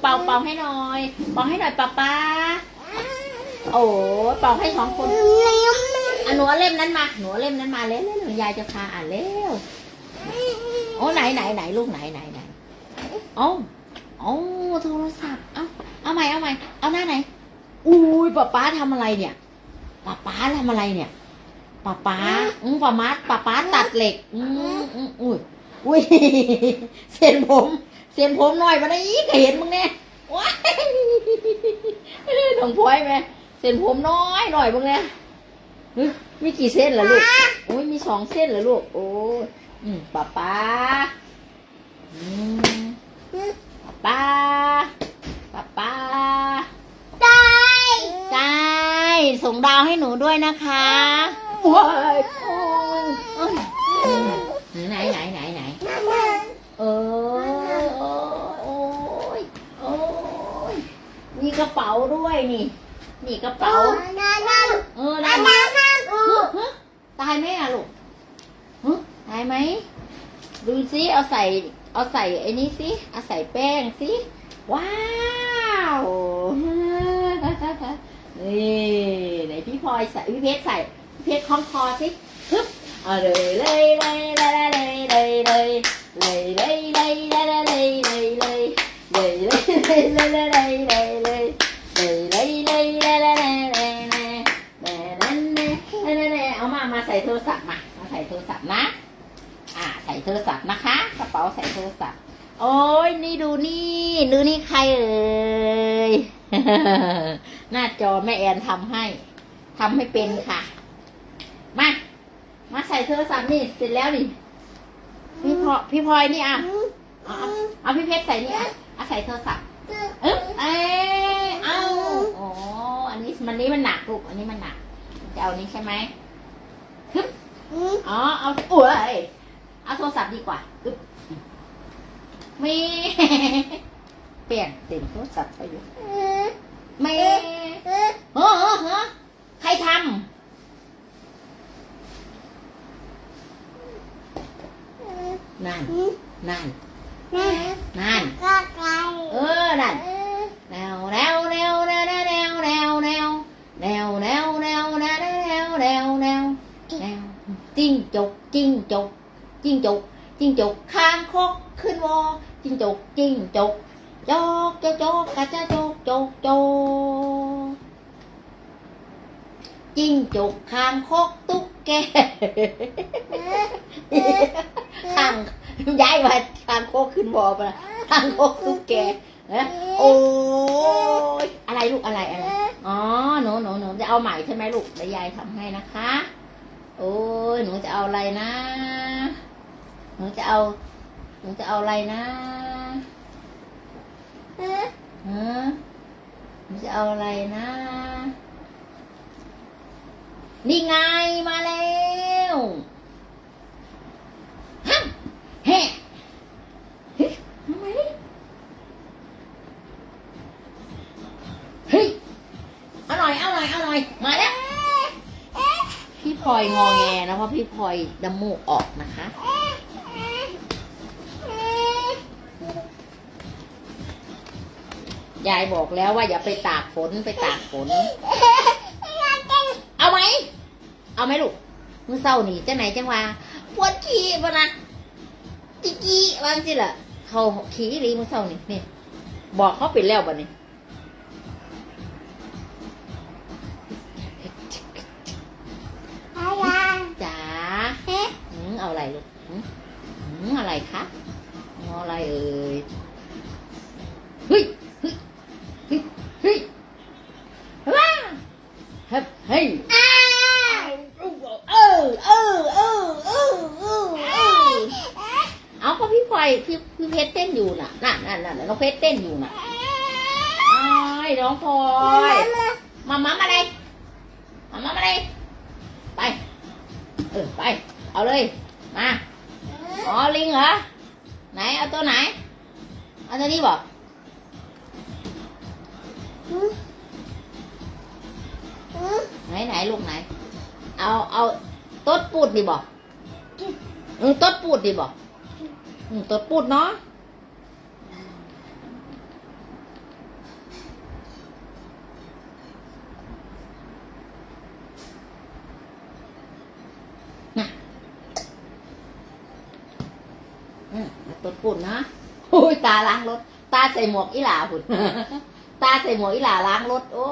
เป่าเป่าให้หน่อย เป่าให้หน่อยป้าป้าโอ้เป่าให้สองคนอะหนูเอาเล่มนั้นมาหนูเอาเล่มนั้นมาเร็วๆหนูยายจะพาอ่านเร็วโอ้ไหนไหนไหนลูกไหนไหนไหนเอ้าเอ้โทรศัพท์เอาเอาใหม่เอาใหม่เอาหน้าไหนอุ้ยป้าป้าทำอะไรเนี่ยป้าป้าทำอะไรเนี่ยป้าป้าอืมป้ามาป้าป้าตัดเหล็กอือืมอุ้ยอุ้ยเส้นผม เส้นผมหน่อยมาได้อีกเห็นมึงเนี่ยว้ายน้องพลอยไหมเส้นผมน้อยหน่อยมึงเนี่ยเฮ้ยมีกี่เส้นล่ะลูกโอ้ยมีสองเส้นเหรอลูก โอ้ยอืมป้าป้าอืมป้าป้าป้าป้าได้ส่งดาวให้หนูด้วยนะคะว้ายโอ้ยโอ้ยไหนไหนไหนไหน เออโอ้ยโอ้ย มีกระเป๋าด้วยนี่ นี่กระเป๋าเออได้ไหมฮะตายไหมอะลูกฮะตายไหม ดูสิเอาใส่ เอาใส่ไอ้นี้สิเอาใส่แป้งสิว้าวนี่ไหนพี่พลอยใส่พี่เพชรใส่พี่เพชรคล้องคอสิฮึบเอาเลยเลยเลยเลยเลยเลยเลยเลยเลยเลยเลยเลยเลยเลยเลยเลยเลยเลย ศัพท์มามาใส่โทรศัพท์นะ อ่า ใส่โทรศัพท์นะคะ กระเป๋าใส่โทรศัพท์ โอ้ยนี่ดูนี่ดูนี่ใครเอ่ยหน้าจอแม่แอนทำให้ทำให้เป็นค่ะ มา มาใส่โทรศัพท์นี่เสร็จแล้วนี่พี่พลอพี่พลอยนี่อะเอาเอาพี่เพชรใส่นี่อะเอาใส่โทรศัพท์เอ๊ะเอ้ยเอาอ๋ออันนี้มันนี้มันหนักลูกอันนี้มันหนักจะเอานี้ใช่ไหม อ๋อ เอาอุ้ยเอาโทรศัพท์ดีกว่าฮึบมีเปลี่ยนเต็มโทรศัพท์ไปอยู่ไม่เฮ้อเฮ้อเฮ้อใครทำนั่น นั่น นั่นเอ จิ้งจกจิ้งจกจิ้งจกข้างคกขึ้นวอจิ้งจกจิ้งจกจกจกจกกะจะจกจกจกจิ้งจกข้างคกตุ๊กแกข้างย้ายมาข้างคกขึ้นวอไปละข้างคกตุ๊กแกนะโอ้ยอะไรลูกอะไรอะไรอ๋อหนูหนูหนูจะเอาใหม่ใช่ไหมลูกเดี๋ยวยายทำให้นะคะ โอ้ยหนูจะเอาอะไรนะ หนูจะเอา หนูจะเอาอะไรนะเฮะหนูจะเอาอะไรนะ นี่ไงมาแล้วฮัมเฮ้เฮ้ยทำไมเฮ้ยอร่อยอร่อยอร่อย มาแล้ว พี่พลอยงอแงนะเพราะพี่พลอยดมูกออกนะคะ ยายบอกแล้วว่าอย่าไปตากฝนไปตากฝน เอาไหม เอาไหมลูกมือเศร้านี่จังไหนจังว่าปวดขี้ปะนะจีจีวางสิล่ะเขาขี้หรีมือเศร้านี่นี่ บอกเขาเป็นแล้วบ่นี่ หืมเอาอะไรลูกหืมหืมอะไรคะเอาอะไรเอ่ยเฮ้ยเฮ้ยเฮ้ยเฮ้ยว้าเฮ้ยเฮ้ยเออเออเออเออเออเออเอาก็พี่พลอยพี่พี่เพชรเต้นอยู่น่ะน่ะน่ะน่ะน้องเพชรเต้นอยู่น่ะไอ้ายน้องพลอยมามาอะไรมามาอะไรไปเออไป เอาเลย มา อ๋อ ลิงเหรอ ไหน เอาตัวไหน เอาตัวนี้บอกไหนไหนลูกไหน เอา เอาต๊ดปูดดิบอกอืมต๊ดปูดดิบอกอืมต๊ดปูดเนาะ ตดปุ่นนะโอ้ยตาล้างรถ ตาใส่หมวกอีหลาหุ่น ตาใส่หมวกอีหลาล้างรถ โอ้